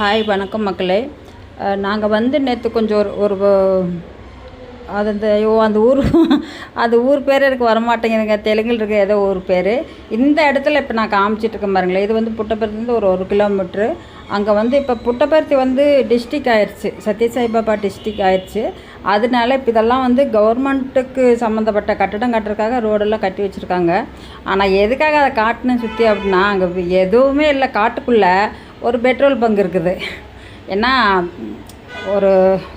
Hi வணக்கம் மக்களே. நாங்கள் வந்து நேற்று கொஞ்சம் ஒரு ஒரு அது அந்த ஐயோ அந்த ஊர் அந்த ஊர் பேர் எனக்கு வரமாட்டேங்குதுங்க. தெலுங்கில் இருக்க ஏதோ ஊர் பேர். இந்த இடத்துல இப்போ நான் காமிச்சிட்ருக்கேன் பாருங்களேன். இது வந்து புட்டபர்த்திலேருந்து ஒரு ஒரு கிலோமீட்ரு. அங்கே வந்து இப்போ புட்டபர்த்தி வந்து டிஸ்ட்ரிக் ஆயிடுச்சு சத்யசாய்பாபா டிஸ்ட்ரிக் ஆயிடுச்சு அதனால இப்போ இதெல்லாம் வந்து கவர்மெண்ட்டுக்கு சம்மந்தப்பட்ட கட்டடம் கட்டுறதுக்காக ரோடெல்லாம் கட்டி வச்சுருக்காங்க. ஆனால் எதுக்காக அதை காட்டுன்னு சுற்றி அப்படின்னா அங்கே எதுவுமே இல்லை. காட்டுக்குள்ளே ஒரு பெட்ரோல் பங்க் இருக்குது. ஏன்னா ஒரு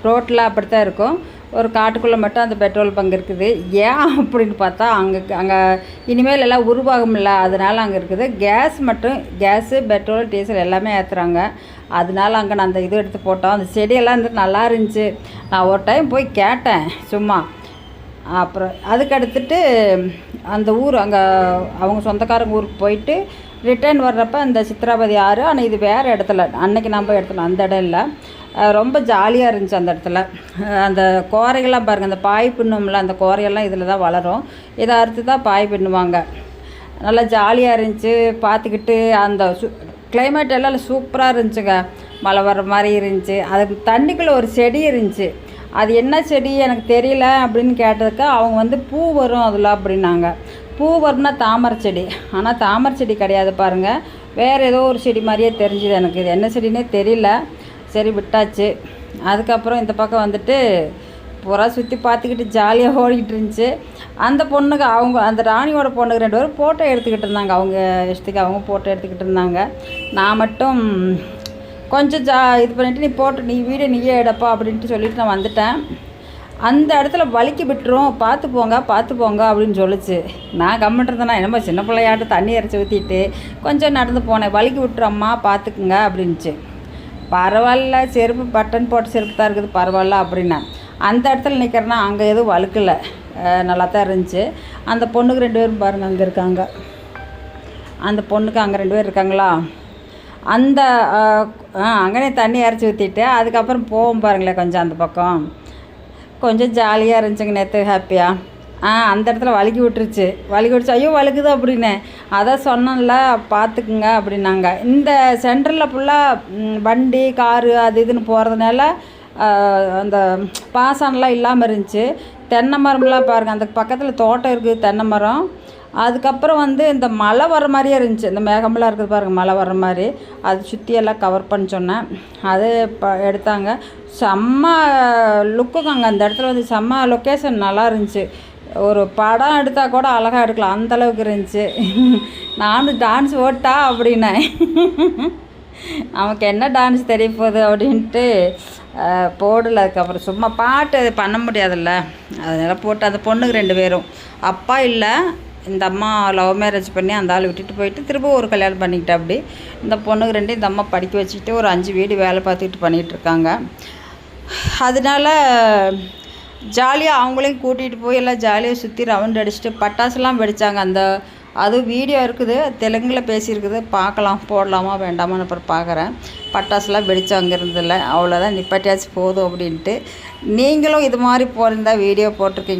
ரோட்டில் அப்படித்தான் இருக்கும். ஒரு காட்டுக்குள்ளே மட்டும் அந்த பெட்ரோல் பங்க் இருக்குது. ஏன் அப்படின்னு பார்த்தா அங்கே அங்கே இனிமேல் எல்லாம் உருவாகும்ல. அதனால் அங்கே இருக்குது. கேஸ் மட்டும் கேஸு பெட்ரோல் டீசல் எல்லாமே ஏற்றுறாங்க அதனால அங்கே நான் அந்த இது எடுத்து போட்டோம். அந்த செடியெல்லாம் வந்து நல்லா இருந்துச்சு. நான் ஒரு டைம் போய் கேட்டேன். சும்மா. அப்புறம் அதுக்கு அடுத்துட்டு அந்த ஊர் அங்கே அவங்க சொந்தக்காரங்க ஊருக்கு போயிட்டு ரிட்டர்ன் வர்றப்ப அந்த சித்ராபதி ஆறு ஆனால் இது வேறு இடத்துல. அன்னைக்கு நம்ம இடத்துல அந்த இடம் இல்லை. ரொம்ப ஜாலியாக இருந்துச்சு அந்த இடத்துல. அந்த கோரைகள்லாம் பாருங்கள் அந்த பாய் பின்னும்ல அந்த கோரையெல்லாம் இதில் தான் வளரும். இதை அறுத்து தான் பாய் பின்னுவாங்க. நல்லா ஜாலியாக இருந்துச்சு. பார்த்துக்கிட்டு அந்த சு கிளைமேட் எல்லாம் சூப்பராக இருந்துச்சுங்க. மழை வர்ற மாதிரி இருந்துச்சு. அதுக்கு தண்ணிக்குள்ளே ஒரு செடி இருந்துச்சு. அது என்ன செடி எனக்கு தெரியல அப்படின்னு கேட்டதுக்கு அவங்க வந்து பூ வரும் அதில் அப்படின்னாங்க. பூ வரும்னா தாமரை செடி. ஆனால் தாமரை செடி கிடையாது பாருங்கள் வேறு ஏதோ ஒரு செடி மாதிரியே தெரிஞ்சுது எனக்கு. இது என்ன செடினே தெரியல. சரி விட்டாச்சு. அதுக்கப்புறம் இந்த பக்கம் வந்துட்டு புறா சுற்றி பார்த்துக்கிட்டு ஜாலியாக ஓடிக்கிட்டு இருந்துச்சு. அந்த பொண்ணுக்கு அவங்க அந்த ராணியோட பொண்ணுக்கு ரெண்டு பேரும் ஃபோட்டோ எடுத்துக்கிட்டு இருந்தாங்க. அவங்க இஷ்டத்துக்கு அவங்க ஃபோட்டோ எடுத்துக்கிட்டு இருந்தாங்க. நான் மட்டும் கொஞ்சம் ஜா இது பண்ணிவிட்டு நீ போட்டு நீ வீடியோ நீயே எடுப்பா அப்படின்ட்டு சொல்லிட்டு நான் வந்துட்டேன். அந்த இடத்துல வலிக்கு விட்டுரும். பார்த்து போங்க பார்த்து போங்க அப்படின்னு சொல்லிச்சு. நான் கம்மிட்டுருந்தேன்னா என்னமோ சின்ன பிள்ளையாட்டு தண்ணி இறச்சி ஊற்றிட்டு கொஞ்சம் நடந்து போனேன். வலிக்கு விட்டுறம்மா பார்த்துக்குங்க அப்படின்ச்சு பரவாயில்ல செருப்பு பட்டன் போட்டு செருப்பு தான் இருக்குது பரவாயில்ல அப்படின்னா. அந்த இடத்துல நிற்கிறேன்னா அங்கே எதுவும் வழுக்கலை. நல்லா தான் இருந்துச்சு. அந்த பொண்ணுக்கு ரெண்டு பேரும் பாருங்கள் அங்கே இருக்காங்க. அந்த பொண்ணுக்கு அங்கே ரெண்டு பேர் இருக்காங்களா? அந்த அங்கனே தண்ணி இறச்சி ஊற்றிட்டு அதுக்கப்புறம் போவோம் பாருங்களேன் கொஞ்சம் அந்த பக்கம். கொஞ்சம் ஜாலியாக இருந்துச்சுங்க நேற்று ஹாப்பியாக ஆ அந்த இடத்துல வழுக்கி விட்டுருச்சு. வழுக்கி விட்டுச்சு. ஐயோ வழுக்குது அப்படின்னு. அதான் சொன்னோம்ல பார்த்துக்குங்க அப்படின்னாங்க. இந்த சென்டரில் ஃபுல்லாக வண்டி காரு அது இதுன்னு போகிறதுனால அந்த பாசனெலாம் இல்லாமல் இருந்துச்சு. தென்னை மரம்லாம் பாருங்கள் அந்த பக்கத்தில் தோட்டம் இருக்குது தென்னை மரம். அதுக்கப்புறம் வந்து இந்த மழை வர மாதிரியே இருந்துச்சு. இந்த மேகமெல்லாம் இருக்குது பாருங்கள் மழை வர மாதிரி. அது சுற்றியெல்லாம் கவர் பண்ண சொன்னேன். அது இப்போ எடுத்தாங்க. செம்ம லுக்குங்க அங்கே அந்த இடத்துல வந்து செம்ம லொக்கேஷன் நல்லா இருந்துச்சு. ஒரு படம் எடுத்தால் கூட அழகாக எடுக்கலாம். அந்த அளவுக்கு இருந்துச்சு. நானும் டான்ஸ் ஓட்டா அப்படின்னேன். நமக்கு என்ன டான்ஸ் தெரிய போகுது அப்படின்ட்டு போடல அதுக்கப்புறம் சும்மா பாட்டு அது பண்ண முடியாதுல்ல. அதனால போட்டு அந்த பொண்ணுக்கு ரெண்டு பேரும். அப்பா இல்லை இந்த அம்மா லவ் மேரேஜ் பண்ணி அந்த ஆள் விட்டுட்டு போயிட்டு திரும்ப ஒரு கல்யாணம் பண்ணிக்கிட்டா அப்படி. இந்த பொண்ணுக்கு ரெண்டு இந்த அம்மா படிக்க வச்சுக்கிட்டு ஒரு அஞ்சு வீடு வேலை பார்த்துக்கிட்டு பண்ணிகிட்டு இருக்காங்க. அதனால ஜாலியாக அவங்களையும் கூட்டிகிட்டு போய் எல்லாம் ஜாலியாக சுற்றி ரவுண்ட் அடிச்சுட்டு பட்டாசுலாம் வெடித்தாங்க அந்த அது வீடியோ இருக்குது தெலுங்கில் பேசியிருக்குது. பார்க்கலாம் போடலாமா வேண்டாமான்னு அப்புறம் பார்க்குறேன். பட்டாசுலாம் வெடிச்சு அங்கே அவ்வளோதான் நிப்பாட்டியாச்சு போதும் அப்படின்ட்டு. நீங்களும் இது மாதிரி போயிருந்தா வீடியோ போட்டிருக்கீங்க.